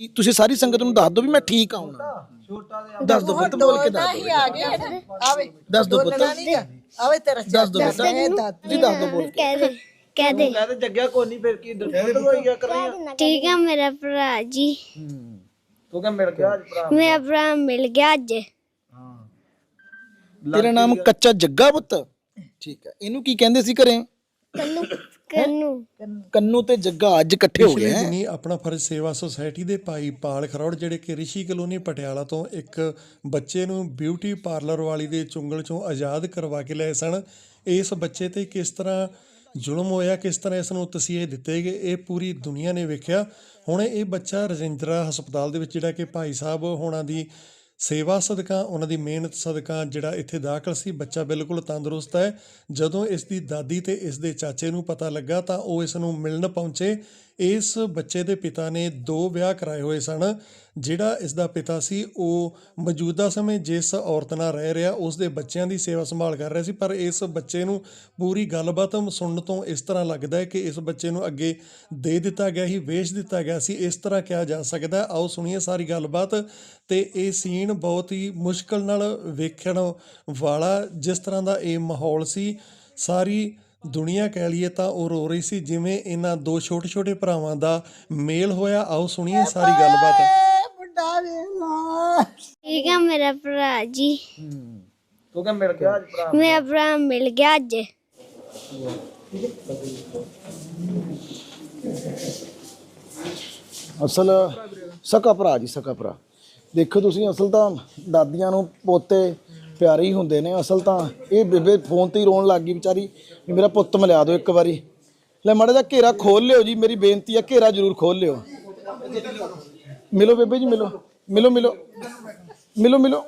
ਕੀ ਤੁਸੀਂ ਸਾਰੀ ਸੰਗਤ ਨੂੰ ਦੱਸ ਦਿਓ ਵੀ ਮੈਂ ਠੀਕ ਹਾਂ ਹੁਣ? ਦੱਸ ਦਿਓ ਪੁੱਤ ਬੋਲ ਕੇ ਦੱਸ ਦਿਓ ਆ ਆਵੇ ਦੱਸ ਦਿਓ ਪੁੱਤ। ਆਵੇ ਤੇਰਾ ਦੱਸ ਦਿਓ ਪੁੱਤ ਤੁਸੀਂ ਦੱਸ ਦਿਓ ਬੋਲ ਕੇ। ਕਹਿ ਦੇ। ਕਹਿ ਦੇ ਕਹਿੰਦੇ ਜੱਗਿਆ ਕੋਈ ਨਹੀਂ ਫਿਰ ਕੀ ਡਰ ਹੋਈ ਗਿਆ ਕਰ ਰਹੀ ਆ। ਠੀਕ ਆ ਮੇਰਾ ਭਰਾ ਜੀ। ਤੂੰ ਕਹਿੰਦਾ ਮਿਲ ਗਿਆ ਅੱਜ ਭਰਾ? ਮੇਰਾ ਭਰਾ ਮਿਲ ਗਿਆ ਅੱਜ। ਤੇਰਾ ਨਾਮ ਕੱਚਾ ਜੱਗਾ ਪੁੱਤ? ਠੀਕ ਹੈ ਇਹਨੂੰ ਕੀ ਕਹਿੰਦੇ ਸੀ ਘਰੇ? ਕੰਨੂ। ਕੰਨੂ ਤੇ ਜੱਗਾ ਅੱਜ ਇਕੱਠੇ ਹੋ ਗਏ ਪਿਛਲੇ ਹੈ। ਦਿਨੀ ਆਪਣਾ ਫਰਜ਼ ਸੇਵਾ ਸੁਸਾਇਟੀ ਦੇ ਭਾਈ ਪਾਲ ਖਰੌੜ ਜਿਹੜੇ ਕਿ ਰਿਸ਼ੀ ਕਲੋਨੀ ਪਟਿਆਲਾ ਤੋਂ ਇੱਕ ਬੱਚੇ ਨੂੰ ਬਿਊਟੀ ਪਾਰਲਰ ਵਾਲੀ ਦੇ ਚੁੰਗਲ ਚੋਂ ਆਜ਼ਾਦ ਕਰਵਾ ਕੇ ਲਏ ਸਨ। ਇਸ ਬੱਚੇ ਤੇ ਕਿਸ ਤਰ੍ਹਾਂ ਜ਼ੁਲਮ ਹੋਇਆ ਕਿਸ ਤਰ੍ਹਾਂ ਇਸ ਨੂੰ ਤਸੀਹੇ ਦਿੱਤੇ ਗਏ ਇਹ ਪੂਰੀ ਦੁਨੀਆ ਨੇ ਵੇਖਿਆ। ਹੁਣ ਇਹ ਬੱਚਾ ਰਜਿੰਦਰਾ ਹਸਪਤਾਲ ਦੇ ਵਿੱਚ ਜਿਹੜਾ ਕਿ ਭਾਈ ਸਾਹਿਬ ਹੋਣਾ ਦੀ ਸੇਵਾ ਸਦਕਾ, ਉਹਨਾਂ ਦੀ ਮਿਹਨਤ ਸਦਕਾ ਜਿਹੜਾ ਇੱਥੇ ਦਾਖਲ ਸੀ, ਬੱਚਾ ਬਿਲਕੁਲ ਤੰਦਰੁਸਤ ਹੈ। ਜਦੋਂ ਇਸ ਦੀ ਦਾਦੀ ਤੇ ਇਸ ਦੇ ਚਾਚੇ ਨੂੰ ਪਤਾ ਲੱਗਾ ਤਾਂ ਉਹ ਇਸ ਨੂੰ ਮਿਲਣ ਪਹੁੰਚੇ। ਇਸ ਬੱਚੇ ਦੇ ਪਿਤਾ ਨੇ ਦੋ ਵਿਆਹ ਕਰਾਏ ਹੋਏ ਸਨ। ਜਿਹੜਾ ਇਸ ਦਾ ਪਿਤਾ ਸੀ, ਉਹ ਮੌਜੂਦਾ ਸਮੇਂ ਜਿਸ ਔਰਤ ਨਾਲ ਰਹਿ ਰਿਹਾ, ਉਸ ਦੇ ਬੱਚਿਆਂ ਦੀ ਸੇਵਾ ਸੰਭਾਲ ਕਰ ਰਿਹਾ ਸੀ। ਪਰ ਇਸ ਬੱਚੇ ਨੂੰ ਪੂਰੀ ਗੱਲਬਾਤ ਸੁਣਨ ਤੋਂ ਇਸ ਤਰ੍ਹਾਂ ਲੱਗਦਾ ਹੈ ਕਿ ਇਸ ਬੱਚੇ ਨੂੰ ਅੱਗੇ ਦੇ ਦਿੱਤਾ ਗਿਆ ਹੀ ਵੇਚ ਦਿੱਤਾ ਗਿਆ ਸੀ। ਇਸ ਤਰ੍ਹਾਂ ਕਿਹਾ ਜਾ ਸਕਦਾ ਆਓ ਸੁਣੀਏ ਸਾਰੀ ਗੱਲਬਾਤ। ਤੇ ਇਹ ਸੀਨ ਬਹੁਤ ਹੀ ਮੁਸ਼ਕਲ ਨਾਲ ਵੇਖਣ ਵਾਲਾ ਜਿਸ ਤਰ੍ਹਾਂ ਦਾ ਇਹ ਮਾਹੌਲ ਸੀ। ਸਾਰੀ ਦੁਨੀਆ ਕਹਿ ਲਈਏ ਤਾਂ ਉਹ ਰੋ ਰਹੀ ਸੀ ਜਿਵੇਂ ਇਹਨਾਂ ਦੋ ਛੋਟੇ ਛੋਟੇ ਭਰਾਵਾਂ ਦਾ ਮੇਲ ਹੋਇਆ। ਆਓ ਸੁਣੀਏ ਸਾਰੀ ਗੱਲਬਾਤ। ਮੁੰਡਾ ਵੇਲਾ ਠੀਕ ਆ ਮੇਰਾ ਭਰਾ ਜੀ। ਤੂੰ ਕਹਿੰਦਾ ਮਿਲ ਗਿਆ ਅੱਜ ਭਰਾ? ਮੇਰਾ ਭਰਾ ਮਿਲ ਗਿਆ ਅੱਜ। ਅਸਲ ਸਕਾ ਭਰਾ ਜੀ ਸਕਾ ਭਰਾ। ਦੇਖੋ ਤੁਸੀਂ ਅਸਲ ਤਾਂ ਦਾਦੀਆਂ ਨੂੰ ਪੋਤੇ ਪਿਆਰੇ ਹੀ ਹੁੰਦੇ ਨੇ ਅਸਲ ਤਾਂ ਇਹ ਬੇਬੇ ਫੋਨ ਤੇ ਹੀ ਰੋਣ ਲੱਗ ਗਈ ਵਿਚਾਰੀ ਵੀ ਮੇਰਾ ਪੁੱਤ ਮਿਲਾ ਦਿਓ ਇੱਕ ਵਾਰੀ। ਲੈ ਮਾੜਾ ਜਿਹਾ ਘੇਰਾ ਖੋਲ ਲਿਓ ਜੀ ਮੇਰੀ ਬੇਨਤੀ ਆ ਘੇਰਾ ਜ਼ਰੂਰ ਖੋਲ ਲਿਓ। ਮਿਲੋ ਬੇਬੇ ਜੀ ਮਿਲੋ ਮਿਲੋ ਮਿਲੋ ਮਿਲੋ ਮਿਲੋ।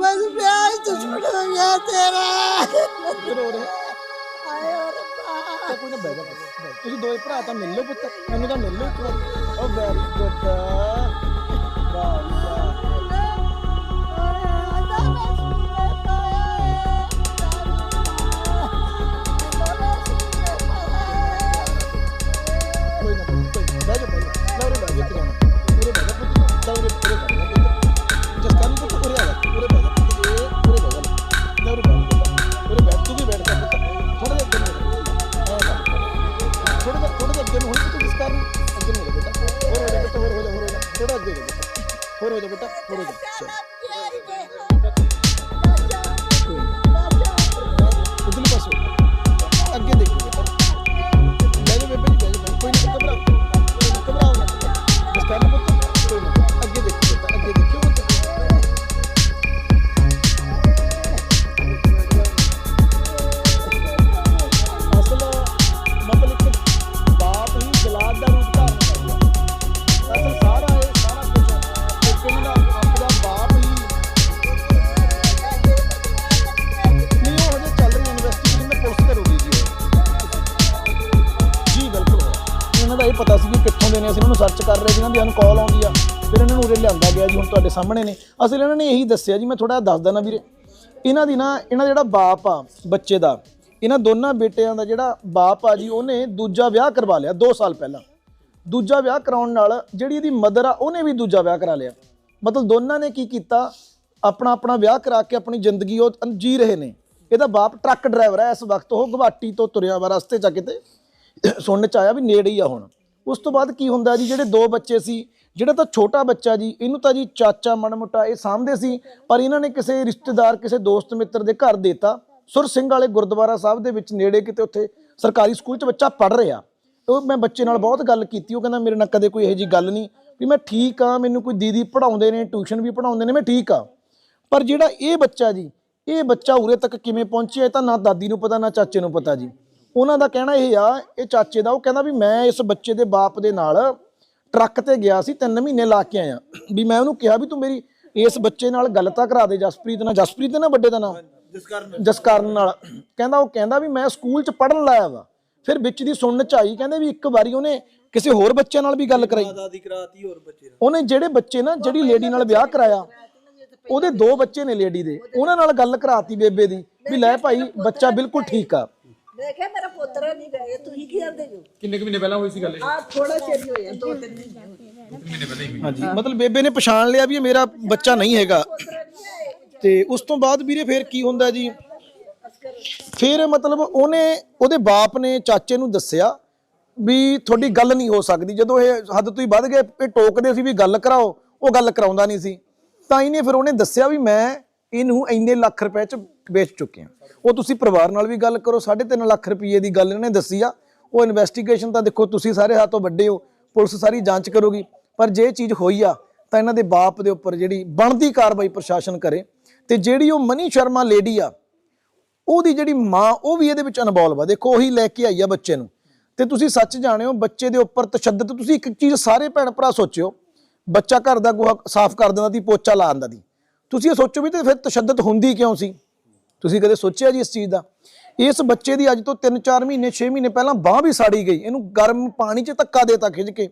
ਬਸ ਵਿਆਹ ਤੋਂ ਛੁੱਟ ਗਿਆ ਤੇਰਾ। ਰੋ ਰਹੇ? ਆਏ ਰੱਬਾ। ਕੋਈ ਨਾ ਜਾ। ਤੁਸੀਂ ਦੋਵੇਂ ਭਰਾ ਤਾਂ ਮਿਲ ਲਓ ਪੁੱਤ, ਮੈਨੂੰ ਤਾਂ ਮਿਲ ਲਓ ਇੱਕ ਵਾਰ। ਓ ਵੈਰੀ ਗੁੱਡ ਵਾਹ। ਦੇ ਕਰ ਰਹੇ ਸੀ ਦੀ ਸਾਨੂੰ ਕਾਲ ਆਉਂਦੀ ਆ, ਫਿਰ ਇਹਨਾਂ ਨੂੰ ਉਰੇ ਲਿਆਂਦਾ ਗਿਆ ਜੀ, ਹੁਣ ਤੁਹਾਡੇ ਸਾਹਮਣੇ ਨੇ। ਅਸਲ ਇਹਨਾਂ ਨੇ ਇਹੀ ਦੱਸਿਆ ਜੀ, ਮੈਂ ਥੋੜਾ ਦੱਸ ਦਿੰਦਾ ਵੀਰੇ। ਇਹਨਾਂ ਦੀ ਨਾ, ਇਹਨਾਂ ਜਿਹੜਾ ਬਾਪ ਆ, ਬੱਚੇ ਦਾ, ਇਹਨਾਂ ਦੋਨਾਂ ਬੇਟਿਆਂ ਦਾ ਜਿਹੜਾ ਬਾਪ ਆ ਜੀ, ਉਹਨੇ ਦੂਜਾ ਵਿਆਹ ਕਰਵਾ ਲਿਆ 2 ਸਾਲ ਪਹਿਲਾਂ। ਦੂਜਾ ਵਿਆਹ ਕਰਾਉਣ ਨਾਲ ਜਿਹੜੀ ਇਹਦੀ ਮਦਰ ਆ, ਉਹਨੇ ਵੀ ਦੂਜਾ ਵਿਆਹ ਕਰਾ ਲਿਆ। ਮਤਲਬ ਦੋਨਾਂ ਨੇ ਕੀ ਕੀਤਾ, ਆਪਣਾ ਆਪਣਾ ਵਿਆਹ ਕਰਾ ਕੇ ਆਪਣੀ ਜ਼ਿੰਦਗੀ ਉਹ ਅਨ- ਜੀ ਰਹੇ ਨੇ। ਇਹਦਾ ਬਾਪ ਟਰੱਕ ਡਰਾਈਵਰ ਹੈ ਇਸ ਵਕਤ ਉਹ ਗੁਵਾਹਾਟੀ ਤੋਂ ਤੁਰਿਆ ਵਾ ਰਸਤੇ ਚ ਕਿਤੇ। ਸੁਣਨ ਚ ਆਇਆ ਵੀ ਨੇੜੇ ਹੀ ਆ ਹੁਣ। ਉਸ ਤੋਂ ਬਾਅਦ ਕੀ ਹੁੰਦਾ ਜੀ, ਜਿਹੜੇ ਦੋ ਬੱਚੇ ਸੀ, ਜਿਹੜਾ ਤਾਂ ਛੋਟਾ ਬੱਚਾ ਜੀ, ਇਹਨੂੰ ਤਾਂ ਜੀ ਚਾਚਾ ਮਨਮੋਟਾ ਇਹ ਸਾਂਭਦੇ ਸੀ, ਪਰ ਇਹਨਾਂ ਨੇ ਕਿਸੇ ਰਿਸ਼ਤੇਦਾਰ, ਕਿਸੇ ਦੋਸਤ ਮਿੱਤਰ ਦੇ ਘਰ ਦੇਤਾ। ਸੁਰ ਸਿੰਘ ਵਾਲੇ ਗੁਰਦੁਆਰਾ ਸਾਹਿਬ ਦੇ ਵਿੱਚ ਨੇੜੇ ਕਿਤੇ ਉੱਥੇ ਸਰਕਾਰੀ ਸਕੂਲ 'ਚ ਬੱਚਾ ਪੜ ਰਿਹਾ। ਉਹ ਮੈਂ ਬੱਚੇ ਨਾਲ ਬਹੁਤ ਗੱਲ ਕੀਤੀ, ਉਹ ਕਹਿੰਦਾ, ਮੇਰੇ ਨਾਲ ਕਦੇ ਕੋਈ ਇਹੋ ਜੀ ਗੱਲ ਨਹੀਂ, ਵੀ ਮੈਂ ਠੀਕ ਆ ਮੈਨੂੰ ਕੋਈ ਦੀਦੀ ਪੜਾਉਂਦੇ ਨੇ, ਟਿਊਸ਼ਨ ਵੀ ਪੜਾਉਂਦੇ ਨੇ, ਮੈਂ ਠੀਕ ਆ ਪਰ ਜਿਹੜਾ ਇਹ ਬੱਚਾ ਜੀ, ਇਹ ਬੱਚਾ ਉਰੇ ਤੱਕ ਕਿਵੇਂ ਪਹੁੰਚਿਆ ਤਾਂ ਨਾ ਦਾਦੀ ਨੂੰ ਪਤਾ, ਨਾ ਚਾਚੇ ਨੂੰ ਪਤਾ ਜੀ। ਉਹਨਾਂ ਦਾ ਕਹਿਣਾ ਇਹ ਆ ਇਹ ਚਾਚੇ ਦਾ ਉਹ ਕਹਿੰਦਾ ਵੀ ਮੈਂ ਇਸ ਬੱਚੇ ਦੇ ਬਾਪ ਦੇ ਨਾਲ ਟਰੱਕ ਤੇ ਗਿਆ ਸੀ 3 ਮਹੀਨੇ ਲਾ ਕੇ ਆਇਆ। ਵੀ ਮੈਂ ਉਹਨੂੰ ਕਿਹਾ ਵੀ ਤੂੰ ਮੇਰੀ ਇਸ ਬੱਚੇ ਨਾਲ ਗੱਲ ਤਾਂ ਕਰਾ ਦੇ ਜਸਪ੍ਰੀਤ ਨਾਲ। ਜਸਪ੍ਰੀਤ ਨਾ ਵੱਡੇ ਦਾ ਨਾਮ? ਜਸਕਰਨ ਨਾਲ। ਕਹਿੰਦਾ ਉਹ ਕਹਿੰਦਾ ਵੀ ਮੈਂ ਸਕੂਲ 'ਚ ਪੜਨ ਲਾਇਆ ਵਾ। ਫਿਰ ਵਿੱਚ ਦੀ ਸੁਣਨ ਚ ਆਈ ਕਹਿੰਦੇ ਵੀ ਇੱਕ ਵਾਰੀ ਉਹਨੇ ਕਿਸੇ ਹੋਰ ਬੱਚੇ ਨਾਲ ਵੀ ਗੱਲ ਕਰਾਈ। ਦਾਦੀ ਕਰਾਤੀ ਹੋਰ ਬੱਚੇ ਨੇ ਉਹਨੇ ਜਿਹੜੇ ਬੱਚੇ ਨਾ ਜਿਹੜੀ ਲੇਡੀ ਨਾਲ ਵਿਆਹ ਕਰਾਇਆ ਉਹਦੇ ਦੋ ਬੱਚੇ ਨੇ ਲੇਡੀ ਦੇ। ਉਹਨਾਂ ਨਾਲ ਗੱਲ ਕਰਾਤੀ ਬੇਬੇ ਦੀ ਵੀ ਲੈ ਭਾਈ ਬੱਚਾ ਬਿਲਕੁਲ ਠੀਕ ਆ। ਮੈਂ ਕਿਹਾ ਮੇਰਾ ਪੋਤਰਾ ਨਹੀਂ ਗਏ ਤੁਸੀਂ ਕੀ ਕਰਦੇ ਹੋ ਕਿੰਨੇ ਕੁ ਮਹੀਨੇ ਪਹਿਲਾਂ ਹੋਈ ਸੀ ਗੱਲ ਇਹ? ਆ ਥੋੜਾ ਚਿਰ ਹੀ ਹੋਇਆ ਦੋ ਤਿੰਨ ਮਹੀਨੇ ਹਾਂਜੀ ਮਤਲਬ ਬੇਬੇ ਨੇ ਪਛਾਣ ਲਿਆ ਵੀ ਇਹ ਮੇਰਾ ਬੱਚਾ ਨਹੀਂ ਹੈਗਾ। ਤੇ ਉਸ ਤੋਂ ਬਾਅਦ ਵੀਰੇ ਫਿਰ ਕੀ ਹੁੰਦਾ ਜੀ? ਫਿਰ ਮਤਲਬ ਉਹਨੇ ਉਹਦੇ ਬਾਪ ਨੇ ਚਾਚੇ ਨੂੰ ਦੱਸਿਆ ਵੀ ਤੁਹਾਡੀ ਗੱਲ ਨਹੀਂ ਹੋ ਸਕਦੀ। ਜਦੋਂ ਇਹ ਹੱਦ ਤੋਂ ਹੀ ਵੱਧ ਗਏ ਇਹ ਟੋਕਦੇ ਸੀ ਵੀ ਗੱਲ ਕਰਾਓ ਉਹ ਗੱਲ ਕਰਾਉਂਦਾ ਨਹੀਂ ਸੀ। ਤਾਂ ਇਹਨੇ ਫਿਰ ਉਹਨੇ ਦੱਸਿਆ ਵੀ ਮੈਂ ਇਹਨੂੰ ਇੰਨੇ ਲੱਖ ਰੁਪਏ ਚ ਵੇਚ ਚੁੱਕੇ ਚੁੱਕਿਆ ਉਹ ਤੁਸੀਂ ਪਰਿਵਾਰ ਨਾਲ ਵੀ ਗੱਲ ਕਰੋ 3.5 ਲੱਖ ਰੁਪਏ ਦੀ ਗੱਲ ਇਹਨਾਂ ਨੇ ਦੱਸੀ ਆ। ਉਹ ਇਨਵੈਸਟੀਗੇਸ਼ਨ ਤਾਂ ਦੇਖੋ, ਤੁਸੀਂ ਸਾਰੇ ਹੱਥੋਂ ਵੱਡੇ ਹੋ, ਪੁਲਿਸ ਸਾਰੀ ਜਾਂਚ ਕਰੋਗੀ। ਪਰ ਜੇ ਇਹ ਚੀਜ਼ ਹੋਈ ਆ, ਤਾਂ ਇਹਨਾਂ ਦੇ ਬਾਪ ਦੇ ਉੱਪਰ ਜਿਹੜੀ ਬਣਦੀ ਕਾਰਵਾਈ ਪ੍ਰਸ਼ਾਸਨ ਕਰੇ ਤੇ ਜਿਹੜੀ ਉਹ ਮਨੀ ਸ਼ਰਮਾ ਲੇਡੀ ਆ, ਉਹਦੀ ਜਿਹੜੀ ਮਾਂ, ਉਹ ਵੀ ਇਹਦੇ ਵਿੱਚ ਇਨਵੋਲਵ ਆ। ਦੇਖੋ, ਉਹੀ ਲੈ ਕੇ ਆਈ ਆ ਬੱਚੇ ਨੂੰ। ਤੇ ਤੁਸੀਂ ਸੱਚ ਜਾਣਿਓ, ਬੱਚੇ ਦੇ ਉੱਪਰ ਤਸ਼ੱਦਦ, ਤੁਸੀਂ ਇੱਕ ਚੀਜ਼ ਸਾਰੇ ਭੈਣ ਭਰਾ ਸੋਚਿਓ, ਬੱਚਾ ਘਰ ਦਾ ਗੋਹਾ ਸਾਫ਼ ਕਰ ਦਿੰਦਾ ਦੀ ਪੋਚਾ ਲਾ ਦਿੰਦਾ ਦੀ ਤੁਸੀਂ ਇਹ ਸੋਚੋ ਵੀ ਤੇ ਫਿਰ ਤਸ਼ੱਦਦ ਹੁੰਦੀ ਕਿਉਂ ਸੀ? ਤੁਸੀਂ ਕਦੇ ਸੋਚਿਆ ਜੀ ਇਸ ਚੀਜ਼ ਦਾ? ਇਸ ਬੱਚੇ ਦੀ ਅੱਜ ਤੋਂ 3-4 ਮਹੀਨੇ 6 ਮਹੀਨੇ ਪਹਿਲਾਂ ਬਾਹ ਵੀ ਸਾੜੀ ਗਈ। ਇਹਨੂੰ ਗਰਮ ਪਾਣੀ 'ਚ ਧੱਕਾ ਦੇਤਾ ਖਿੱਚ ਕੇ।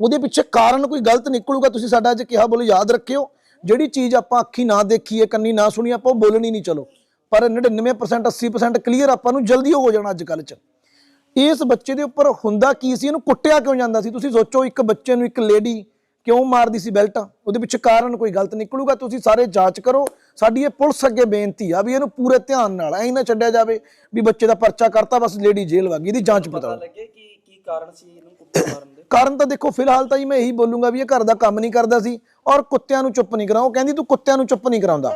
ਉਹਦੇ ਪਿੱਛੇ ਕਾਰਨ ਕੋਈ ਗਲਤ ਨਿਕਲੂਗਾ, ਤੁਸੀਂ ਸਾਡਾ ਅੱਜ ਕਿਹਾ ਬੋਲੋ, ਯਾਦ ਰੱਖਿਓ। ਜਿਹੜੀ ਚੀਜ਼ ਆਪਾਂ ਅੱਖੀ ਨਾ ਦੇਖੀਏ, ਕੰਨੀ ਨਾ ਸੁਣੀ, ਆਪਾਂ ਉਹ ਬੋਲਣੀ ਨਹੀਂ ਚਲੋ। ਪਰ 99% 80% ਕਲੀਅਰ ਆਪਾਂ ਨੂੰ ਜਲਦੀ ਹੋ ਜਾਣਾ ਅੱਜ ਕੱਲ੍ਹ 'ਚ। ਇਸ ਬੱਚੇ ਦੇ ਉੱਪਰ ਹੁੰਦਾ ਕੀ ਸੀ? ਇਹਨੂੰ ਕੁੱਟਿਆ ਕਿਉਂ ਜਾਂਦਾ ਸੀ? ਤੁਸੀਂ ਸੋਚੋ, ਇੱਕ ਬੱਚੇ ਨੂੰ ਇੱਕ ਲੇਡੀ ਕਿਉਂ ਮਾਰਦੀ ਸੀ ਬੈਲਟ? ਉਹਦੇ ਪਿੱਛੇ ਕਾਰਨ ਕੋਈ ਗਲਤ ਨਿਕਲੂਗਾ? ਤੁਸੀਂ ਸਾਰੇ ਜਾਂਚ ਕਰੋ। ਸਾਡੀ ਇਹ ਪੁਲਿਸ ਅੱਗੇ ਬੇਨਤੀ ਆ ਵੀ ਇਹਨੂੰ ਪੂਰੇ ਧਿਆਨ ਨਾਲ ਐਂ ਨਾ ਛੱਡਿਆ ਜਾਵੇ ਵੀ ਬੱਚੇ ਦਾ ਪਰਚਾ ਕਰਤਾ ਬਸ ਲੇਡੀ ਜੇਲ੍ਹ ਵਾਗੀ ਇਹਦੀ ਜਾਂਚ ਪੜਤਾਲ ਲੱਗੇ ਕੀ ਕੀ ਕਾਰਨ ਸੀ ਇਹਨੂੰ ਕੁੱਤੇ ਮਾਰਨ ਦੇ? ਕਾਰਨ ਤਾਂ ਦੇਖੋ ਫਿਲਹਾਲ ਤਾਂ ਜੀ ਮੈਂ ਇਹੀ ਬੋਲੂੰਗਾ ਵੀ ਇਹ ਘਰ ਦਾ ਕੰਮ ਨਹੀਂ ਕਰਦਾ ਸੀ ਔਰ ਕੁੱਤਿਆਂ ਨੂੰ ਚੁੱਪ ਨਹੀਂ ਕਰਾਉ ਉਹ ਕਹਿੰਦੀ ਤੂੰ ਕੁੱਤਿਆਂ ਨੂੰ ਚੁੱਪ ਨਹੀਂ ਕਰਾਉਂਦਾ।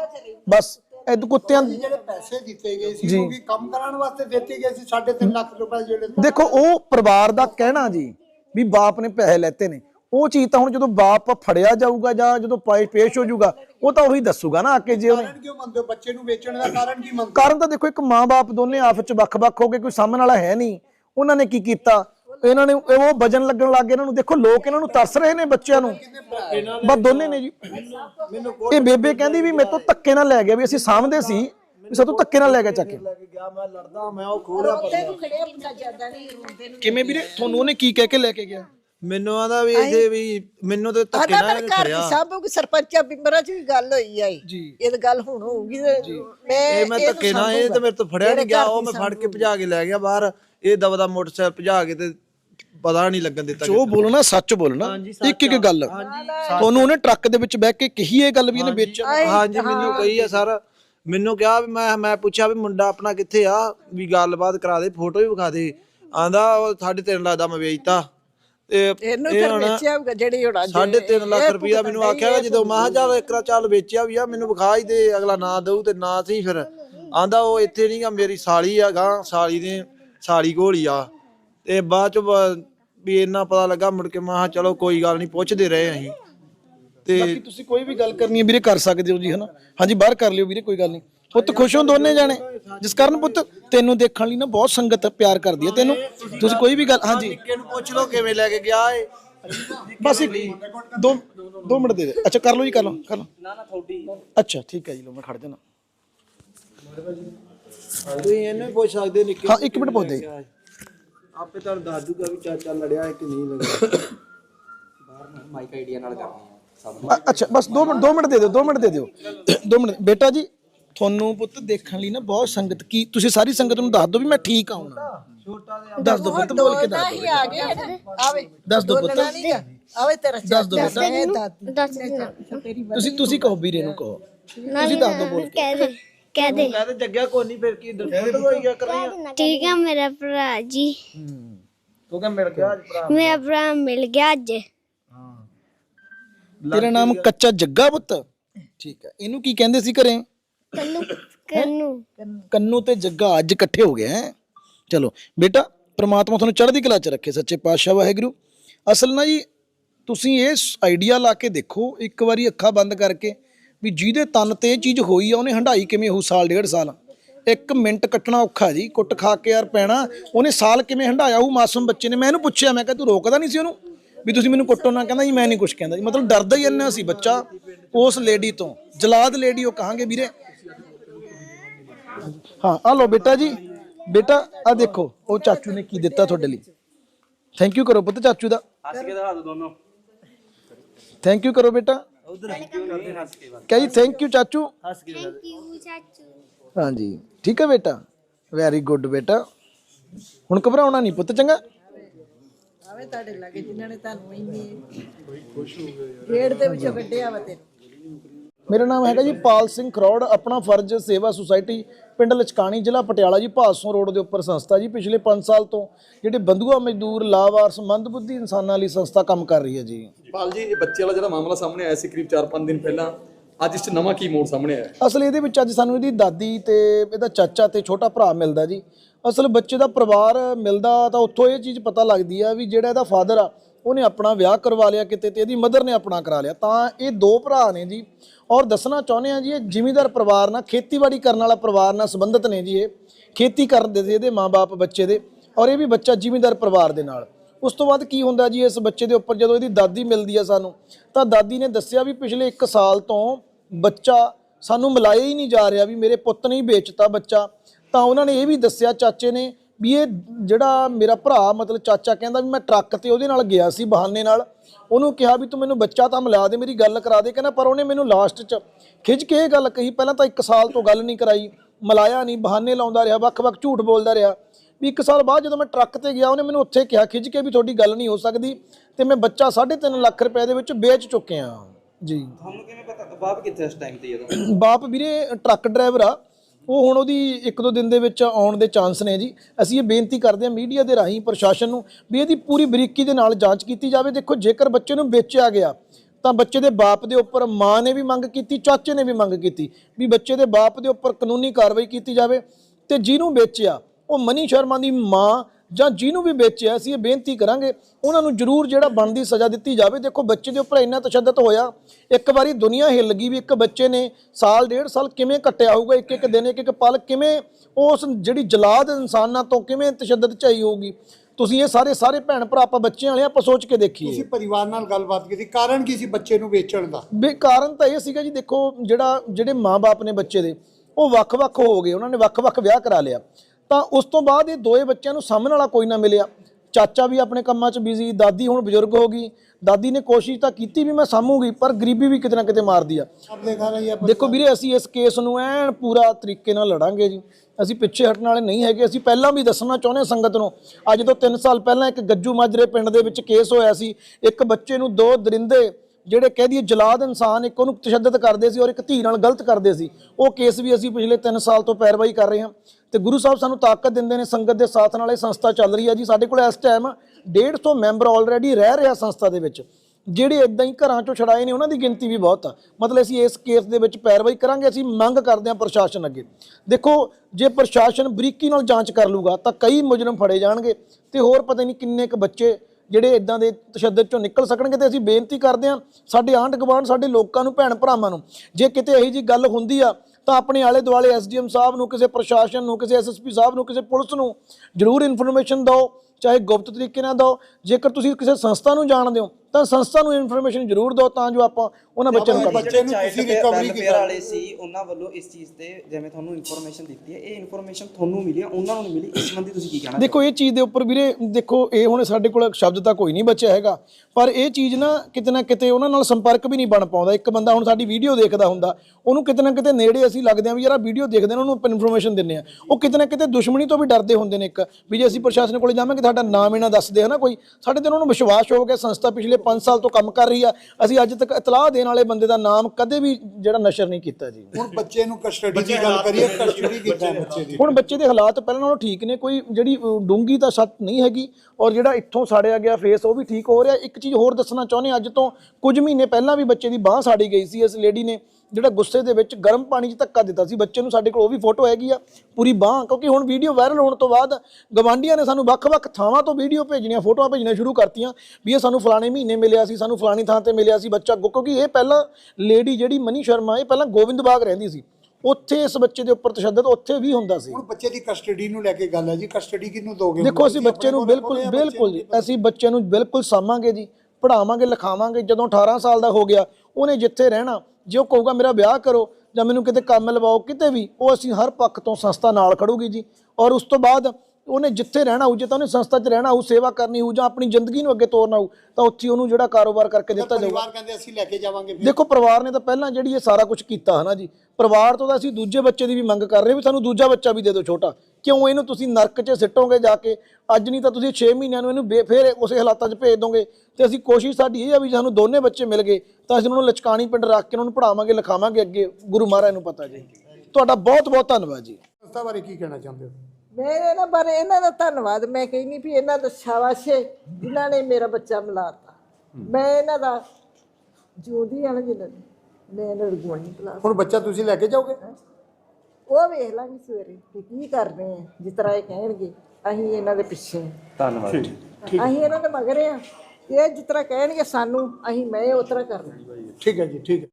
ਬਸ ਇਹ ਕੁੱਤਿਆਂ ਜਿਹੜੇ ਪੈਸੇ ਦਿੱਤੇ ਗਏ ਸੀ ਕਿਉਂਕਿ ਕੰਮ ਕਰਾਉਣ ਵਾਸਤੇ ਦਿੱਤੇ ਗਏ ਸੀ 3.5 ਲੱਖ ਰੁਪਏ ਜਿਹੜੇ ਦੇਖੋ ਉਹ ਪਰਿਵਾਰ ਦਾ ਕਹਿਣਾ ਜੀ ਵੀ ਬਾਪ ਨੇ ਪੈਸੇ ਲੈਤੇ ਨੇ। ਉਹ ਚੀਜ਼ ਤਾਂ ਹੁਣ ਜਦੋਂ ਬਾਪ ਫੜਿਆ ਜਾਊਗਾ ਜਾਂ ਜਦੋਂ ਪੇਸ਼ ਹੋ ਜਾਊਗਾ ਉਹ ਤਾਂ ਉਹੀ ਦੱਸੂਗਾ ਨਾ ਕੇ ਜੇ ਕਾਰਨ ਕਿਉਂ ਮੰਨਦੇ ਹੋ? ਬੱਚੇ ਨੂੰ ਵੇਚਣ ਦਾ ਕਾਰਨ ਕੀ ਮੰਨਦੇ ਕਾਰਨ ਤਾਂ ਦੇਖੋ ਇੱਕ ਮਾਂ-ਬਾਪ ਦੋਨੇ ਆਪਸ ਚ ਵੱਖ-ਵੱਖ ਹੋ ਗਏ ਕੋਈ ਸਾਹਮਣੇ ਵਾਲਾ ਹੈ ਨਹੀਂ। ਉਹਨਾਂ ਨੇ ਕੀ ਕੀਤਾ? ਇਹਨਾਂ ਨੇ ਉਹ ਵਜਨ ਲੱਗਣ ਲੱਗ ਗਏ ਇਹਨਾਂ ਨੂੰ। ਦੇਖੋ ਲੋਕ ਇਹਨਾਂ ਨੂੰ ਤਰਸ ਰਹੇ ਨੇ ਬੱਚਿਆਂ ਨੂੰ। ਬਸ ਦੋਨੇ ਨੇ ਜੀ। ਇਹ ਬੇਬੇ ਕਹਿੰਦੀ ਵੀ ਮੇਰੇ ਤੋਂ ਧੱਕੇ ਨਾਲ ਲੈ ਗਿਆ ਵੀ ਅਸੀਂ ਸਾਹਮਣੇ ਸੀ ਵੀ ਸਾਤੋਂ ਧੱਕੇ ਨਾਲ ਲੈ ਗਿਆ ਚੱਕ ਕੇ। ਲੈ ਕੇ ਗਿਆ ਮੈਂ ਲੜਦਾ ਮੈਂ ਉਹ ਖੋਲਿਆ ਉੱਤੇ ਨੂੰ ਖੜਿਆ ਪਤਾ ਜਾਂਦਾ ਨਹੀਂ ਰੋਂਦੇ ਨੂੰ ਕਿਵੇਂ ਵੀਰੇ? ਤੁਹਾਨੂੰ ਉਹਨੇ ਕੀ ਕਹਿ ਕੇ ਲੈ ਕੇ ਗਿਆ? ਮੈਨੂੰ ਆਂਦਾ ਵੀ ਇਹਦੇ ਵੀ ਮੈਨੂੰ ਤੇ ਧੱਕੇ ਆਦਾ ਨਾਲ ਮੇਰੇ ਘਰ ਦੀ ਸਭ ਸਰਪੰਚਾਂ ਬਿੰਬਰਾਂ ਚ ਵੀ ਗੱਲ ਹੋਈ ਆਈ ਇਹ ਤਾਂ ਗੱਲ ਹੁਣ ਹੋਊਗੀ ਤੇ ਮੈਂ ਇਹ ਮੈਂ ਇਹਨੂੰ ਧੱਕੇ ਨਾਲ ਇਹ ਤੇ ਮੇਰੇ ਤੋਂ ਫੜਿਆ ਨਹੀਂ ਗਿਆ ਉਹ ਮੈਂ ਫੜ ਕੇ ਭਜਾ ਕੇ ਲੈ ਗਿਆ ਬਾਹਰ। ਇਹ ਦਬਦਾ ਮੋਟਰਸਾਈਕਲ ਭਜਾ ਕੇ ਤੇ ਪਤਾ ਨਹੀਂ ਲੱਗਣ ਦਿੱਤਾ ਜੋ ਬੋਲਣਾ ਸੱਚ ਬੋਲਣਾ। ਇੱਕ ਇੱਕ ਗੱਲ। ਤੁਹਾਨੂੰ ਉਹਨੇ ਟਰੱਕ ਦੇ ਵਿੱਚ ਬਹਿ ਕੇ ਕਹੀ ਇਹ ਗੱਲ ਵੀ ਇਹਨੇ ਵੇਚਿਆ ਹਾਂਜੀ ਮੈਨੂੰ ਕਹੀ ਆ ਸਰ। ਮੈਨੂੰ ਕਿਹਾ ਵੀ ਮੈਂ ਮੈਂ ਪੁੱਛਿਆ ਵੀ ਮੁੰਡਾ ਆਪਣਾ ਕਿੱਥੇ ਆ? ਵੀ ਗੱਲਬਾਤ ਕਰਾ ਦੇ ਫੋਟੋ ਵੀ ਵਿਖਾ ਦੇ। ਆਂਦਾ ਉਹ ਸਾਢੇ ਤਿੰਨ ਲੱਗਦਾ ਮੈਂ ਵੇਚਤਾ। ਤੇ ਇਹਨੂੰ ਇਹ ਫਿਰ ਵੇਚਿਆ ਹੋਊਗਾ ਜਿਹੜੀ ਹੋਣਾ ਸਾਢੇ ਤਿੰਨ ਲੱਖ ਰੁਪਇਆ ਮੈਨੂੰ ਆਖਿਆ ਜਦੋਂ ਮੈਂ ਕਿਹਾ ਚੱਲ ਇੱਕ ਰਾ ਚੱਲ ਵੇਚਿਆ ਵੀ ਆ ਮੈਨੂੰ ਵਿਖਾ ਹੀ ਦੇ ਅਗਲਾ ਨਾ ਦਊ ਤੇ ਨਾ ਸੀ ਫਿਰ। ਆਂਦਾ ਉਹ ਇੱਥੇ ਨਹੀਂਗਾ ਮੇਰੀ ਸਾਲੀ ਆ ਗਾਂ ਸਾਲੀ ਦੇ ਸਾਲੀ ਹੀ ਆ। ਤੇ ਬਾਅਦ ਚ ਵੀ ਇੰਨਾ ਪਤਾ ਲੱਗਾ ਮੁੜ ਕੇ ਮੈਂ ਕਿਹਾ ਚਲੋ ਕੋਈ ਗੱਲ ਨਹੀਂ ਪੁੱਛਦੇ ਰਹੇ ਅਸੀਂ। ਤੇ ਬਾਕੀ ਤੁਸੀਂ ਕੋਈ ਵੀ ਗੱਲ ਕਰਨੀ ਹੈ ਵੀਰੇ ਕਰ ਸਕਦੇ ਹੋ ਜੀ ਹਨਾ? ਹਾਂਜੀ ਬਾਹਰ ਕਰ ਲਿਓ ਵੀਰੇ ਕੋਈ ਗੱਲ ਨਹੀਂ ਪੁੱਤ ਖੁਸ਼ ਹੋ ਦੋਨੇ ਜਾਣੇ। ਜਿਸ ਕਾਰਨ ਪੁੱਤ ਤੈਨੂੰ ਦੇਖਣ ਲਈ ਨਾ ਬਹੁਤ ਸੰਗਤ ਪਿਆਰ ਕਰਦੀ ਹੈ। ਤੈਨੂੰ ਤੁਸੀਂ ਕੋਈ ਵੀ ਗੱਲ ਹਾਂਜੀ। ਨਿੱਕੇ ਨੂੰ ਪੁੱਛ ਲਓ ਕਿਵੇਂ ਲੈ ਕੇ ਗਿਆ ਏ ਬਸ ਇੱਕ ਦੋ ਦੋ ਮਿੰਟ ਦੇ ਦੇ। ਅੱਛਾ ਕਰ ਲਓ ਜੀ ਕਰ ਲਓ ਕਰ ਲਓ। ਨਾ ਨਾ ਤੁਹਾਡੀ। ਅੱਛਾ ਠੀਕ ਹੈ ਜੀ ਲੋ ਮੈਂ ਖੜ ਜਾਣਾ ਤੁਸੀਂ ਇਹਨੂੰ ਵੀ ਪੁੱਛ ਸਕਦੇ ਨਿੱਕੇ ਹਾਂ ਇੱਕ ਮਿੰਟ ਪਹੁੰਚਦੇ ਆਪੇ ਤੁਹਾਨੂੰ ਦੱਸ ਦੂਗਾ ਵੀ ਚਾਚਾ ਲੜਿਆ ਹੈ ਕਿ ਨਹੀਂ ਲੜਿਆ। ਅੱਛਾ ਬਸ 2 ਮਿੰਟ 2 ਮਿੰਟ ਦੇ ਦਿਓ 2 ਮਿੰਟ ਦੇ ਦਿਓ। 2 ਮਿੰਟ। ਬੇਟਾ ਜੀ ਤੁਹਾਨੂੰ ਪੁੱਤ ਦੇਖਣ ਲਈ ਨਾ ਬਹੁਤ ਸੰਗਤ ਕੀ ਤੁਸੀਂ ਸਾਰੀ ਸੰਗਤ ਨੂੰ ਦੱਸ ਦਿਓ ਵੀ ਮੈਂ ਠੀਕ ਆਉਣਾ ਦੱਸ ਦਿਓ ਪੁੱਤ ਬੋਲ ਕੇ ਦੱਸ ਹੀ ਆ ਗਿਆ ਆਵੇ ਦੱਸ ਦਿਓ ਪੁੱਤ। ਆਵੇ ਤੇਰਾ ਦੱਸ ਦਿਓ ਦੱਸ ਤੁਸੀਂ ਤੁਸੀਂ ਕਹੋ ਵੀਰੇ ਨੂੰ ਕਹੋ। ਤੁਸੀਂ ਦੱਸ ਦਿਓ ਬੋਲ ਕੇ। ਕਹਿ ਦੇ ਕਹਿ ਦੇ। ਜੱਗਿਆ ਕੋਈ ਨਹੀਂ ਫਿਰ ਕੀ ਦਰਦ ਹੋਈ ਗਿਆ ਕਰ ਰਹੀ ਆ ਠੀਕ ਆ ਮੇਰਾ ਭਰਾ ਜੀ। ਤੂੰ ਕਹਿੰਦਾ ਮਿਲ ਗਿਆ ਅੱਜ ਭਰਾ? ਮੇਰਾ ਭਰਾ ਮਿਲ ਗਿਆ ਅੱਜ। ਤੇਰਾ ਨਾਮ ਕੱਚਾ ਜੱਗਾ ਪੁੱਤ। ਠੀਕ ਹੈ ਇਹਨੂੰ ਕੀ ਕਹਿੰਦੇ ਸੀ ਘਰੇ? ਕੰਨੂ ਕੰਨੂ। ਕੰਨੂ ਤੇ ਜੱਗਾ ਅੱਜ ਇਕੱਠੇ ਹੋ ਗਏ ਹੈ। ਚਲੋ ਬੇਟਾ ਪ੍ਰਮਾਤਮਾ ਤੁਹਾਨੂੰ ਚੜ੍ਹਦੀ ਕਲਾ ਚ ਰੱਖੇ ਸੱਚੇ ਪਾਤਸ਼ਾਹ ਵਾਹਿਗੁਰੂ। ਅਸਲ ਨਾ ਜੀ ਤੁਸੀਂ ਇਹ ਆਈਡੀਆ ਲਾ ਕੇ ਦੇਖੋ ਇੱਕ ਵਾਰੀ ਅੱਖਾਂ ਬੰਦ ਕਰਕੇ ਵੀ ਜਿਹਦੇ ਤਨ ਤੇ ਇਹ ਚੀਜ਼ ਹੋਈ ਆ ਉਹਨੇ ਹੰਡਾਈ ਕਿਵੇਂ ਹੋਊ ਸਾਲ ਡੇਢ ਸਾਲ? ਇੱਕ ਮਿੰਟ ਕੱਟਣਾ ਔਖਾ ਜੀ ਕੁੱਟ ਖਾ ਕੇ ਯਾਰ ਪੈਣਾ ਉਹਨੇ ਸਾਲ ਕਿਵੇਂ ਹੰਡਾਇਆ ਉਹ ਮਾਸੂਮ ਬੱਚੇ ਨੇ? ਮੈਂ ਇਹਨੂੰ ਪੁੱਛਿਆ ਮੈਂ ਕਿਹਾ ਤੂੰ ਰੋਕਦਾ ਨਹੀਂ ਸੀ ਉਹਨੂੰ? ਵੀ ਤੁਸੀਂ ਮੈਨੂੰ ਕੁੱਟੋ ਨਾ? ਕਹਿੰਦਾ ਜੀ ਮੈਂ ਨਹੀਂ ਕੁਝ ਕਹਿੰਦਾ ਜੀ। ਮਤਲਬ ਡਰਦਾ ਹੀ ਇੰਨਾ ਸੀ ਬੱਚਾ ਉਸ ਲੇਡੀ ਤੋਂ। ਜਲਾਦ ਲੇਡੀ ਉਹ ਕਹਾਂਗੇ ਵੀਰੇ ਹਾਂ ਆ ਲਓ ਬੇਟਾ ਜੀ। ਬੇਟਾ ਆ ਦੇਖੋ ਉਹ ਚਾਚੂ ਨੇ ਕੀ ਦਿੱਤਾ ਤੁਹਾਡੇ ਲਈ। ਥੈਂਕ ਯੂ ਕਰੋ ਪੁੱਤ ਚਾਚੂ ਦਾ। ਹੱਸ ਕੇ ਦਿਖਾ ਦੋ ਦੋਨੋਂ। ਥੈਂਕ ਯੂ ਕਰੋ ਬੇਟਾ। ਉਧਰ ਹੱਸ ਕੇ ਕਹੀ ਥੈਂਕ ਯੂ ਚਾਚੂ। ਹੱਸ ਕੇ ਥੈਂਕ ਯੂ ਚਾਚੂ। ਹਾਂਜੀ ਠੀਕ ਹੈ ਬੇਟਾ। ਵੈਰੀ ਗੁੱਡ ਬੇਟਾ। ਹੁਣ ਘਬਰਾਉਣਾ ਨਹੀਂ ਪੁੱਤ ਚੰਗਾ। ਆਵੇ ਤੁਹਾਡੇ ਲਾਗੇ ਜਿਨ੍ਹਾਂ ਨੇ ਤੁਹਾਨੂੰ ਇੰਨੀ ਖੁਸ਼ ਹੋ ਗਏ ਗੇੜ ਦੇ ਵਿੱਚੋਂ ਕੱਢਿਆ ਵਾ ਤੈਨੂੰ। ਮੇਰਾ ਨਾਮ ਹੈਗਾ ਜੀ ਪਾਲ ਸਿੰਘ ਖਰੋੜ ਆਪਣਾ ਫਰਜ਼ ਸੇਵਾ ਸੁਸਾਇਟੀ ਪਿੰਡ ਲਚਕਾਣੀ ਜ਼ਿਲ੍ਹਾ ਪਟਿਆਲਾ ਜੀ ਭਾਸੋਂ ਰੋਡ ਦੇ ਉੱਪਰ ਸੰਸਥਾ ਜੀ। ਪਿਛਲੇ 5 ਸਾਲ ਤੋਂ ਜਿਹੜੇ ਬੰਧੂਆ ਮਜ਼ਦੂਰ ਲਾਵਾਰਸ ਮੰਦਬੁੱਧੀ ਇਨਸਾਨਾਂ ਲਈ ਸੰਸਥਾ ਕੰਮ ਕਰ ਰਹੀ ਹੈ ਜੀ। ਪਾਲ ਜੀ ਇਹ ਬੱਚੇ ਵਾਲਾ ਜਿਹੜਾ ਮਾਮਲਾ ਸਾਹਮਣੇ ਆਇਆ ਸੀ ਕਰੀਬ 4-5 ਦਿਨ ਪਹਿਲਾਂ ਅੱਜ ਇਸ 'ਚ ਨਵਾਂ ਕੀ ਮੋੜ ਸਾਹਮਣੇ ਆਇਆ? ਅਸਲ ਇਹਦੇ ਵਿੱਚ ਅੱਜ ਸਾਨੂੰ ਇਹਦੀ ਦਾਦੀ ਤੇ ਇਹਦਾ ਚਾਚਾ ਤੇ ਛੋਟਾ ਭਰਾ ਮਿਲਦਾ ਜੀ। ਅਸਲ ਬੱਚੇ ਦਾ ਪਰਿਵਾਰ ਮਿਲਦਾ ਤਾਂ ਉੱਥੋਂ ਇਹ ਚੀਜ਼ ਪਤਾ ਲੱਗਦੀ ਆ ਵੀ ਜਿਹੜਾ ਇਹਦਾ ਫਾਦਰ ਆ ਉਹਨੇ ਆਪਣਾ ਵਿਆਹ ਕਰਵਾ ਲਿਆ ਕਿਤੇ ਤੇ ਇਹਦੀ ਮਦਰ ਨੇ ਆਪਣਾ ਕਰਾ ਲਿਆ। ਤਾਂ ਇਹ ਦੋ ਭਰਾ ਨੇ ਜੀ। ਔਰ ਦੱਸਣਾ ਚਾਹੁੰਦੇ ਆ ਜੀ, ਇਹ ਜ਼ਿਮੀਂਦਾਰ ਪਰਿਵਾਰ ਨਾਲ, ਖੇਤੀਬਾੜੀ ਕਰਨ ਵਾਲਾ ਪਰਿਵਾਰ ਨਾਲ ਸੰਬੰਧਿਤ ਨੇ ਜੀ ਇਹ। ਖੇਤੀ ਕਰਦੇ ਸੀ ਇਹਦੇ ਮਾਪੇ ਬੱਚੇ ਦੇ। ਔਰ ਇਹ ਵੀ ਬੱਚਾ ਜ਼ਿਮੀਂਦਾਰ ਪਰਿਵਾਰ ਦੇ ਨਾਲ। ਉਸ ਤੋਂ ਬਾਅਦ ਕੀ ਹੁੰਦਾ ਜੀ, ਇਸ ਬੱਚੇ ਦੇ ਉੱਪਰ ਜਦੋਂ ਇਹਦੀ ਦਾਦੀ ਮਿਲਦੀ ਆ ਸਾਨੂੰ, ਤਾਂ ਦਾਦੀ ਨੇ ਦੱਸਿਆ ਵੀ ਪਿਛਲੇ 1 ਸਾਲ ਤੋਂ ਬੱਚਾ ਸਾਨੂੰ ਮਿਲਾਇਆ ਹੀ ਨਹੀਂ ਜਾ ਰਿਹਾ ਵੀ ਮੇਰੇ ਪੁੱਤ ਨੇ ਹੀ ਵੇਚਤਾ ਬੱਚਾ। ਤਾਂ ਉਹਨਾਂ ਨੇ ਇਹ ਵੀ ਦੱਸਿਆ ਚਾਚੇ ਨੇ ਵੀ ਇਹ ਜਿਹੜਾ ਮੇਰਾ ਭਰਾ ਮਤਲਬ ਚਾਚਾ ਕਹਿੰਦਾ ਵੀ ਮੈਂ ਟਰੱਕ ਤੇ ਉਹਦੇ ਨਾਲ ਗਿਆ ਸੀ ਬਹਾਨੇ ਨਾਲ ਉਹਨੂੰ ਕਿਹਾ ਵੀ ਤੂੰ ਮੈਨੂੰ ਬੱਚਾ ਤਾਂ ਮਿਲਾ ਦੇ ਮੇਰੀ ਗੱਲ ਕਰਾ ਦੇ ਕਹਿੰਦਾ ਪਰ ਉਹਨੇ ਮੈਨੂੰ ਲਾਸਟ 'ਚ ਖਿੱਚ ਕੇ ਇਹ ਗੱਲ ਕਹੀ ਪਹਿਲਾਂ ਤਾਂ 1 ਸਾਲ ਤੋਂ ਗੱਲ ਨਹੀਂ ਕਰਾਈ ਮਿਲਾਇਆ ਨਹੀਂ ਬਹਾਨੇ ਲਾਉਂਦਾ ਰਿਹਾ ਵੱਖ-ਵੱਖ ਝੂਠ ਬੋਲਦਾ ਰਿਹਾ ਵੀ 1 ਸਾਲ ਬਾਅਦ ਜਦੋਂ ਮੈਂ ਟਰੱਕ ਤੇ ਗਿਆ ਉਹਨੇ ਮੈਨੂੰ ਉੱਥੇ ਕਿਹਾ ਖਿੱਚ ਕੇ ਵੀ ਤੁਹਾਡੀ ਗੱਲ ਨਹੀਂ ਹੋ ਸਕਦੀ ਤੇ ਮੈਂ ਬੱਚਾ 3.5 ਲੱਖ ਰੁਪਏ ਦੇ ਵਿੱਚ ਵੇਚ ਚੁੱਕਿਆ। ਜੀ। ਤੁਹਾਨੂੰ ਕਿਵੇਂ ਪਤਾ ਬਾਪ ਕਿੱਥੇ ਇਸ ਟਾਈਮ ਤੇ ਜਦੋਂ? ਬਾਪ ਵੀਰੇ ਟਰੱਕ ਡਰਾਈਵਰ ਆ। ਉਹ ਹੁਣ ਉਹਦੀ ਇੱਕ ਦੋ ਦਿਨ ਦੇ ਵਿੱਚ ਆਉਣ ਦੇ ਚਾਂਸ ਨੇ ਜੀ। ਅਸੀਂ ਇਹ ਬੇਨਤੀ ਕਰਦੇ ਹਾਂ ਮੀਡੀਆ ਦੇ ਰਾਹੀਂ ਪ੍ਰਸ਼ਾਸਨ ਨੂੰ ਵੀ ਇਹਦੀ ਪੂਰੀ ਬਰੀਕੀ ਦੇ ਨਾਲ ਜਾਂਚ ਕੀਤੀ ਜਾਵੇ। ਦੇਖੋ, ਜੇਕਰ ਬੱਚੇ ਨੂੰ ਵੇਚਿਆ ਗਿਆ, ਤਾਂ ਬੱਚੇ ਦੇ ਬਾਪ ਦੇ ਉੱਪਰ ਮਾਂ ਨੇ ਵੀ ਮੰਗ ਕੀਤੀ, ਚਾਚੇ ਨੇ ਵੀ ਮੰਗ ਕੀਤੀ ਵੀ ਬੱਚੇ ਦੇ ਬਾਪ ਦੇ ਉੱਪਰ ਕਾਨੂੰਨੀ ਕਾਰਵਾਈ ਕੀਤੀ ਜਾਵੇ ਤੇ ਜਿਹਨੂੰ ਵੇਚਿਆ, ਉਹ ਮਨੀ ਸ਼ਰਮਾ ਦੀ ਮਾਂ ਜਾਂ ਜਿਹਨੂੰ ਵੀ ਵੇਚਿਆ ਅਸੀਂ ਇਹ ਬੇਨਤੀ ਕਰਾਂਗੇ ਉਹਨਾਂ ਨੂੰ ਜ਼ਰੂਰ ਜਿਹੜਾ ਬਣਦੀ ਸਜ਼ਾ ਦਿੱਤੀ ਜਾਵੇ। ਦੇਖੋ ਬੱਚੇ ਦੇ ਉੱਪਰ ਇੰਨਾ ਤਸ਼ੱਦਦ ਹੋਇਆ ਇੱਕ ਵਾਰੀ ਦੁਨੀਆ ਹਿੱਲ ਗਈ ਵੀ ਇੱਕ ਬੱਚੇ ਨੇ ਸਾਲ ਡੇਢ ਸਾਲ ਕਿਵੇਂ ਕੱਟਿਆ ਹੋਊਗਾ ਇੱਕ ਇੱਕ ਦਿਨ ਇੱਕ ਇੱਕ ਪਲ ਕਿਵੇਂ ਉਸ ਜਿਹੜੀ ਜਲਾਦ ਇਨਸਾਨਾਂ ਤੋਂ ਕਿਵੇਂ ਤਸ਼ੱਦਦ ਝਾਈ ਹੋਊਗੀ। ਤੁਸੀਂ ਇਹ ਸਾਰੇ ਸਾਰੇ ਭੈਣ ਭਰਾ ਆਪਾਂ ਬੱਚਿਆਂ ਵਾਲੇ ਆਪਾਂ ਸੋਚ ਕੇ ਦੇਖੀਏ। ਤੁਸੀਂ ਪਰਿਵਾਰ ਨਾਲ ਗੱਲਬਾਤ ਕੀਤੀ ਕਾਰਨ ਕੀ ਸੀ ਬੱਚੇ ਨੂੰ ਵੇਚਣ ਦਾ? ਵੀ ਕਾਰਨ ਤਾਂ ਇਹ ਸੀਗਾ ਜੀ ਦੇਖੋ ਜਿਹੜਾ ਜਿਹੜੇ ਮਾਪੇ ਨੇ ਬੱਚੇ ਦੇ ਉਹ ਵੱਖ-ਵੱਖ ਹੋ ਗਏ ਉਹਨਾਂ ਨੇ ਵੱਖ-ਵੱਖ ਵਿਆਹ ਕਰਾ ਲਿਆ। ਤਾਂ ਉਸ ਤੋਂ ਬਾਅਦ ਇਹ ਦੋਏ ਬੱਚਿਆਂ ਨੂੰ ਸਾਹਮਣ ਵਾਲਾ ਕੋਈ ਨਾ ਮਿਲਿਆ। ਚਾਚਾ ਵੀ ਆਪਣੇ ਕੰਮਾਂ 'ਚ ਬਿਜ਼ੀ ਦਾਦੀ ਹੁਣ ਬਜ਼ੁਰਗ ਹੋ ਗਈ। ਦਾਦੀ ਨੇ ਕੋਸ਼ਿਸ਼ ਤਾਂ ਕੀਤੀ ਵੀ ਮੈਂ ਸਾਂਭੂਗੀ ਪਰ ਗਰੀਬੀ ਵੀ ਕਿਤੇ ਨਾ ਕਿਤੇ ਮਾਰਦੀ ਆ। ਦੇਖੋ ਵੀਰੇ ਅਸੀਂ ਇਸ ਕੇਸ ਨੂੰ ਐਨ ਪੂਰਾ ਤਰੀਕੇ ਨਾਲ ਲੜਾਂਗੇ ਜੀ। ਅਸੀਂ ਪਿੱਛੇ ਹਟਣ ਵਾਲੇ ਨਹੀਂ ਹੈਗੇ। ਅਸੀਂ ਪਹਿਲਾਂ ਵੀ ਦੱਸਣਾ ਚਾਹੁੰਦੇ ਹਾਂ ਸੰਗਤ ਨੂੰ ਅੱਜ ਤੋਂ 3 ਸਾਲ ਪਹਿਲਾਂ ਇੱਕ ਗੱਜੂ ਮਾਜਰੇ ਪਿੰਡ ਦੇ ਵਿੱਚ ਕੇਸ ਹੋਇਆ ਸੀ। ਇੱਕ ਬੱਚੇ ਨੂੰ ਦੋ ਦਰਿੰਦੇ ਜਿਹੜੇ ਕਹਿ ਦਈਏ ਜਲਾਦ ਇਨਸਾਨ ਇੱਕ ਉਹਨੂੰ ਤਸ਼ੱਦਦ ਕਰਦੇ ਸੀ ਔਰ ਇੱਕ ਧੀ ਨਾਲ ਗਲਤ ਕਰਦੇ ਸੀ, ਉਹ ਕੇਸ ਵੀ ਅਸੀਂ ਪਿਛਲੇ 3 ਸਾਲ ਤੋਂ ਪੈਰਵਾਈ ਕਰ ਰਹੇ ਹਾਂ ਤੇ ਗੁਰੂ ਸਾਹਿਬ ਸਾਨੂੰ ਤਾਕਤ ਦਿੰਦੇ ਨੇ, ਸੰਗਤ ਦੇ ਸਾਥ ਨਾਲ ਇਹ ਸੰਸਥਾ ਚੱਲ ਰਹੀ ਹੈ ਜੀ। ਸਾਡੇ ਕੋਲ ਇਸ ਟਾਈਮ 150 ਮੈਂਬਰ ਆਲਰੇਡੀ ਰਹਿ ਰਿਹਾ ਸੰਸਥਾ ਦੇ ਵਿੱਚ, ਜਿਹੜੇ ਇਦਾਂ ਹੀ ਘਰਾਂ ਚੋਂ ਛੜਾਏ ਨੇ, ਉਹਨਾਂ ਦੀ ਗਿਣਤੀ ਵੀ ਬਹੁਤ ਆ। ਮਤਲਬ ਅਸੀਂ ਇਸ ਕੇਸ ਦੇ ਵਿੱਚ ਪੈਰਵਾਈ ਕਰਾਂਗੇ, ਅਸੀਂ ਮੰਗ ਕਰਦੇ ਹਾਂ ਪ੍ਰਸ਼ਾਸਨ ਅੱਗੇ। ਦੇਖੋ, ਜੇ ਪ੍ਰਸ਼ਾਸਨ ਬਰੀਕੀ ਨਾਲ ਜਾਂਚ ਕਰ ਲੂਗਾ ਤਾਂ ਕਈ ਮੁਜਰਮ ਫੜੇ ਜਾਣਗੇ ਤੇ ਹੋਰ ਪਤਾ ਨਹੀਂ ਕਿੰਨੇ ਕੁ ਬੱਚੇ ਜਿਹੜੇ ਇਦਾਂ ਦੇ ਤਸ਼ੱਦਦ ਚੋਂ ਨਿਕਲ ਸਕਣਗੇ ਤੇ ਅਸੀਂ ਬੇਨਤੀ ਕਰਦੇ ਹਾਂ, ਸਾਡੇ ਆਂਢ ਗੁਆਂਢ, ਸਾਡੇ ਲੋਕਾਂ ਨੂੰ, ਭੈਣ ਭਰਾਵਾਂ ਨੂੰ, ਜੇ ਕਿਤੇ ਇਹੀ ਜੀ ਗੱਲ ਹੁੰਦੀ ਆ, ਤਾਂ ਆਪਣੇ ਆਲੇ ਦੁਆਲੇ ਐਸਡੀਐਮ ਸਾਹਿਬ ਨੂੰ, ਕਿਸੇ ਪ੍ਰਸ਼ਾਸਨ ਨੂੰ, ਕਿਸੇ ਐਸਐਸਪੀ ਸਾਹਿਬ ਨੂੰ, ਕਿਸੇ ਪੁਲਿਸ ਨੂੰ ਜ਼ਰੂਰ ਇਨਫੋਰਮੇਸ਼ਨ ਦਿਓ, ਚਾਹੇ ਗੁਪਤ ਤਰੀਕੇ ਨਾਲ ਦਿਓ। ਜੇਕਰ ਤੁਸੀਂ ਕਿਸੇ ਸੰਸਥਾ ਨੂੰ ਜਾਣਦੇ ਹੋ, ਤਾਂ ਸੰਸਥਾ ਨੂੰ ਇਨਫੋਰਮੇਸ਼ਨ ਜ਼ਰੂਰ ਦਿਓ, ਤਾਂ ਜੋ ਆਪਾਂ ਉਹਨਾਂ ਬੱਚਿਆਂ ਨੂੰ ਕੱਢ ਬੱਚੇ ਨੂੰ ਤੁਸੀਂ ਰਿਕਵਰੀ ਵੈਲਫੇਅਰ ਵਾਲੇ ਸੀ ਉਹਨਾਂ ਵੱਲੋਂ ਇਸ ਚੀਜ਼ ਤੇ ਜਿਵੇਂ ਤੁਹਾਨੂੰ ਇਨਫੋਰਮੇਸ਼ਨ ਦਿੱਤੀ ਹੈ ਇਹ ਇਨਫੋਰਮੇਸ਼ਨ ਤੁਹਾਨੂੰ ਮਿਲੀ ਹੈ ਉਹਨਾਂ ਨੂੰ ਨਹੀਂ ਮਿਲੀ ਇਸ ਸੰਬੰਧੀ ਤੁਸੀਂ ਕੀ ਕਹਿਣਾ ਦੇਖੋ ਇਹ ਚੀਜ਼ ਦੇ ਉੱਪਰ ਵੀਰੇ ਦੇਖੋ ਇਹ ਹੁਣ ਸਾਡੇ ਕੋਲ ਸ਼ਬਦ ਤਾਂ ਕੋਈ ਨਹੀਂ ਬਚਿਆ ਹੈਗਾ ਪਰ ਇਹ ਚੀਜ਼ ਨਾ ਕਿਤੇ ਨਾ ਕਿਤੇ ਉਹਨਾਂ ਨਾਲ ਸੰਪਰਕ ਵੀ ਨਹੀਂ ਬਣ ਪਾਉਂਦਾ। ਇੱਕ ਬੰਦਾ ਹੁਣ ਸਾਡੀ ਵੀਡੀਓ ਦੇਖਦਾ ਹੁੰਦਾ ਉਹਨੂੰ ਕਿਤੇ ਨਾ ਕਿਤੇ ਨੇੜੇ ਅਸੀਂ ਲੱਗਦੇ ਆ ਵੀ ਯਾਰ ਆ ਵੀਡੀਓ ਦੇਖਦੇ ਨੇ ਉਹਨੂੰ ਇਨਫੋਰਮੇਸ਼ਨ ਦਿੰਨੇ ਆ ਉਹ ਕਿਤੇ ਨਾ ਕਿਤੇ ਦੁਸ਼ਮਣੀ ਤੋਂ ਵੀ ਡਰਦੇ ਹੁੰਦੇ ਨੇ ਇੱਕ ਵੀ ਜੇ ਅਸੀਂ ਪ੍ਰਸ਼ਾਸਨ ਕੋਲੇ ਜਾਵਾਂਗੇ ਸਾਡਾ ਨਾਮ ਇਹਨਾਂ ਦੱਸਦੇ ਹਨਾ ਕੋਈ। ਸਾਡੇ ਤੇ ਉਹਨਾਂ ਨੂੰ ਵਿਸ਼ਵਾਸ ਹੋ ਗਿਆ ਸੰਸਥਾ ਪਿਛਲੇ 5 ਸਾਲ ਤੋਂ ਕੰਮ ਕਰ ਰਹੀ ਆ ਅਸੀਂ ਅੱਜ ਤੱਕ ਇਤਲਾਹ ਦੇਣ ਵਾਲੇ ਬੰਦੇ ਦਾ ਨਾਮ ਕਦੇ ਵੀ ਜਿਹੜਾ ਨਸ਼ਰ ਨਹੀਂ ਕੀਤਾ ਜੀ। ਹੁਣ ਬੱਚੇ ਨੂੰ ਕਸਟਡੀ ਦੀ ਗੱਲ ਕਰੀਏ ਕਸਟਡੀ ਕਿੱਦਾਂ ਹੈ ਬੱਚੇ ਦੀ? ਹੁਣ ਬੱਚੇ ਦੇ ਹਾਲਾਤ ਪਹਿਲਾਂ ਨਾਲੋਂ ਠੀਕ ਨੇ ਕੋਈ ਜਿਹੜੀ ਡੂੰਗੀ ਤਾਂ ਸੱਟ ਨਹੀਂ ਹੈਗੀ ਔਰ ਜਿਹੜਾ ਇੱਥੋਂ ਸਾੜਿਆ ਗਿਆ ਫੇਸ ਉਹ ਵੀ ਠੀਕ ਹੋ ਰਿਹਾ। ਇੱਕ ਚੀਜ਼ ਹੋਰ ਦੱਸਣਾ ਚਾਹੁੰਦੇ ਹਾਂ, ਅੱਜ ਤੋਂ ਕੁਝ ਮਹੀਨੇ ਪਹਿਲਾਂ ਵੀ ਬੱਚੇ ਦੀ ਬਾਹ ਸਾੜੀ ਗਈ ਸੀ ਇਸ ਲੇਡੀ ਨੇ। ਜਿਹੜਾ ਗੁੱਸੇ ਦੇ ਵਿੱਚ ਗਰਮ ਪਾਣੀ 'ਚ ਧੱਕਾ ਦਿੱਤਾ ਸੀ ਬੱਚੇ ਨੂੰ ਸਾਡੇ ਕੋਲ ਉਹ ਵੀ ਫੋਟੋ ਹੈਗੀ ਆ ਪੂਰੀ ਬਾਹ ਕਿਉਂਕਿ ਹੁਣ ਵੀਡੀਓ ਵਾਇਰਲ ਹੋਣ ਤੋਂ ਬਾਅਦ ਗਵਾਂਡੀਆਂ ਨੇ ਸਾਨੂੰ ਵੱਖ-ਵੱਖ ਥਾਵਾਂ ਤੋਂ ਵੀਡੀਓ ਭੇਜਣੀਆਂ ਫੋਟੋਆਂ ਭੇਜਣੀਆਂ ਸ਼ੁਰੂ ਕਰਤੀਆਂ ਵੀ ਇਹ ਸਾਨੂੰ ਫਲਾਣੇ ਮਹੀਨੇ ਮਿਲਿਆ ਸੀ ਸਾਨੂੰ ਫਲਾਣੀ ਥਾਂ ਤੇ ਮਿਲਿਆ ਸੀ ਬੱਚਾ ਕਿਉਂਕਿ ਇਹ ਪਹਿਲਾਂ ਲੇਡੀ ਜਿਹੜੀ ਮਨੀ ਸ਼ਰਮਾ ਇਹ ਪਹਿਲਾਂ ਗੋਬਿੰਦਬਾਗ ਰਹਿੰਦੀ ਸੀ। ਉੱਥੇ ਇਸ ਬੱਚੇ ਦੇ ਉੱਪਰ ਤਸ਼ੱਦਦ ਉੱਥੇ ਵੀ ਹੁੰਦਾ ਸੀ। ਹੁਣ ਬੱਚੇ ਦੀ ਕਸਟਡੀ ਨੂੰ ਲੈ ਕੇ ਗੱਲ ਹੈ ਜੀ ਕਸਟਡੀ ਕਿਹਨੂੰ ਦੋਗੇ? ਦੇਖੋ ਅਸੀਂ ਬੱਚੇ ਨੂੰ ਬਿਲਕੁਲ ਬਿਲਕੁਲ ਅਸੀਂ ਬੱਚੇ ਨੂੰ ਬਿਲਕੁਲ ਸਾਂਭਾਂਗੇ ਜੀ ਪੜਾਵਾਂਗੇ ਲਿਖਾਵਾਂਗੇ ਜਦੋਂ 18 ਸਾਲ ਦਾ ਹੋ ਗਿਆ ਉਹਨੇ ਜਿੱਥੇ ਰਹਿਣਾ ਜੇ ਉਹ ਕਹੂਗਾ ਮੇਰਾ ਵਿਆਹ ਕਰੋ ਜਾਂ ਮੈਨੂੰ ਕਿਤੇ ਕੰਮ ਲਵਾਓ ਕਿਤੇ ਵੀ ਉਹ ਅਸੀਂ ਹਰ ਪੱਖ ਤੋਂ ਸੰਸਥਾ ਨਾਲ ਖੜੂਗੀ ਜੀ ਔਰ ਉਸ ਤੋਂ ਬਾਅਦ ਉਹਨੇ ਜਿੱਥੇ ਰਹਿਣਾ ਹੋਊ ਜੇ ਤਾਂ ਉਹਨੇ ਸੰਸਥਾ 'ਚ ਰਹਿਣਾ ਹੋਊ ਸੇਵਾ ਕਰਨੀ ਹੋਊ ਜਾਂ ਆਪਣੀ ਜ਼ਿੰਦਗੀ ਨੂੰ ਅੱਗੇ ਤੋਰਨਾ ਹੋਊ ਤਾਂ ਉੱਥੇ ਉਹਨੂੰ ਜਿਹੜਾ ਕਾਰੋਬਾਰ ਕਰਕੇ ਦਿੱਤਾ ਜਾਊਗਾ ਪਰਿਵਾਰ ਕਹਿੰਦੇ ਅਸੀਂ ਲੈ ਕੇ ਜਾਵਾਂਗੇ। ਦੇਖੋ ਪਰਿਵਾਰ ਨੇ ਤਾਂ ਪਹਿਲਾਂ ਜਿਹੜੀ ਇਹ ਸਾਰਾ ਕੁਝ ਕੀਤਾ ਹੈ ਨਾ ਜੀ ਪਰਿਵਾਰ ਤੋਂ ਤਾਂ ਅਸੀਂ ਦੂਜੇ ਬੱਚੇ ਦੀ ਵੀ ਮੰਗ ਕਰ ਰਹੇ ਵੀ ਸਾਨੂੰ ਦੂਜਾ ਬੱਚਾ ਵੀ ਦੇ ਦਿਓ ਛੋਟਾ। ਕਿਉਂ ਇਹਨੂੰ ਤੁਸੀਂ ਨਰਕ 'ਚ ਸਿੱਟੋਗੇ ਜਾ ਕੇ? ਅੱਜ ਨਹੀਂ ਤਾਂ ਤੁਸੀਂ 6 ਮਹੀਨਿਆਂ ਨੂੰ ਇਹਨੂੰ ਬੇ- ਫਿਰ ਉਸੇ ਹਾਲਾਤਾਂ 'ਚ ਭੇਜ ਦੋਗੇ। ਤੇ ਅਸੀਂ ਕੋਸ਼ਿਸ਼ ਸਾਡੀ ਇਹ ਆ ਵੀ ਸਾਨੂੰ ਦੋਨੇ ਬੱਚੇ ਮਿਲ ਗਏ ਤਾਂ ਅਸੀਂ ਉਹਨਾਂ ਨੂੰ ਲਚਕਾਣੀ ਪਿੰਡ ਰੱਖ ਕੇ ਉਹਨਾਂ ਨੂੰ ਪੜਾਵਾਂਗੇ ਲਿਖਾਵਾਂਗੇ ਅੱਗੇ। ਗੁਰੂ ਮਹਾਰਾਜ ਨੂੰ ਪਤਾ ਜੀ। ਤੁਹਾਡਾ ਬਹੁਤ ਬਹੁਤ ਧੰਨਵਾਦ ਜੀ। ਸੰਸਥਾ ਬਾਰੇ ਕੀ ਕਹਿਣਾ ਚਾਹੁੰਦੇ ਹੋ? ਮੈਂ ਇਹਨਾਂ ਬਾਰੇ ਇਹਨਾਂ ਦਾ ਧੰਨਵਾਦ। ਮੈਂ ਕਹਿੰਦੀ ਵੀ ਇਹਨਾਂ ਦਾ ਸ਼ਾਬਾਸ਼ ਜਿਨ੍ਹਾਂ ਨੇ ਮੇਰਾ ਬੱਚਾ ਮਿਲਾਤਾ ਮੈਂ ਇਹਨਾਂ ਦਾ ਜਿਉਂਦੀ ਆ ਨਾ। ਜਿਨ੍ਹਾਂ ਨੇ ਹੁਣ ਬੱਚਾ ਤੁਸੀਂ ਲੈ ਕੇ ਜਾਓਗੇ? ਉਹ ਵੇਖ ਲਾਂਗੇ ਸਵੇਰੇ ਕਿ ਕੀ ਕਰਦੇ ਆ ਜਿਸ ਤਰ੍ਹਾਂ ਇਹ ਕਹਿਣਗੇ ਅਸੀਂ ਇਹਨਾਂ ਦੇ ਪਿੱਛੇ ਹਾਂ। ਧੰਨਵਾਦ ਅਸੀਂ ਇਹਨਾਂ ਦੇ ਮਗਰ ਆ। ਇਹ ਜਿਸ ਤਰ੍ਹਾਂ ਕਹਿਣਗੇ ਸਾਨੂੰ ਅਸੀਂ ਮੈਂ ਉਸ ਤਰ੍ਹਾਂ ਕਰਨਾ। ਠੀਕ ਹੈ ਜੀ ਠੀਕ ਹੈ।